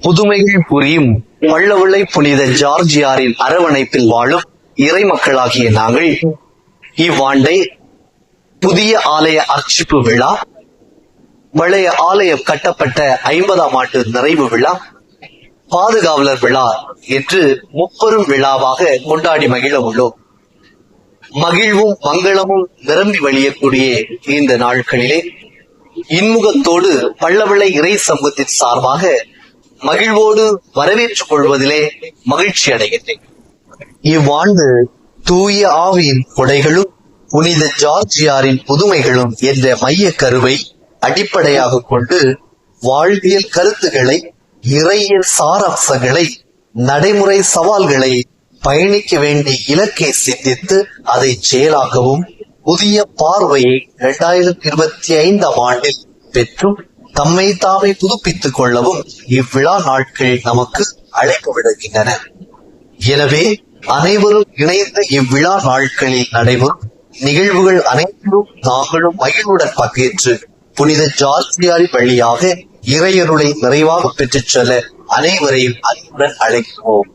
புதுமைகள் புரியும் வள்ளவிள்ளை புனித ஜார்ஜியாரின் அரவணைப்பில் வாழும் இறை மக்களாகிய நாங்கள் இவ்வாண்டை புதிய ஆலய அர்ச்சிப்பு விழா பழைய ஆலயம் கட்டப்பட்ட ஐம்பதாம் ஆண்டு நிறைவு விழா பாதுகாவலர் விழா என்று முப்பெரும் விழாவாக கொண்டாடி மகிழ உள்ளோம். மகிழ்வும் மங்களமும் நிரம்பி வழியக்கூடிய இந்த நாட்களிலே இன்முகத்தோடு பள்ளவிளை இறை சமூகத்தின் சார்பாக மகிழ்வோடு வரவேற்றுக் கொள்வதிலே மகிழ்ச்சி அடைகின்றேன் இவ்வாண்டு தூய ஆவியின் கொடைகளும் புனித ஜார்ஜியாரின் புதுமைகளும் என்ற மைய கருவை அடிப்படையாக கொண்டு வாழ்வியல் கருத்துக்களை இறையியல் சாராம்சங்களை நடைமுறை சவால்களை பயணிக்க வேண்டிய இலக்கை சிந்தித்து அதை செயலாகவும் புதிய பார்வையை இரண்டாயிரத்தி இருபத்தி ஐந்தாம் ஆண்டில் பெற்றும் தம்மை தாமே புதுப்பித்துக் கொள்ளவும் இவ்விழா நாட்கள் நமக்கு அழைப்பு விடுகின்றன. எனவே அனைவரும் இணைந்த இவ்விழா நாட்களில் நடைபெறும் நிகழ்வுகள் அனைத்திலும் நாங்களும் மகிழ்வுடன் பங்கேற்று புனித ஜார்ஜியாரி வழியாக இறையருளை நிறைவாக பெற்றுச் செல்ல அனைவரையும் அன்புடன் அழைக்கிறோம்.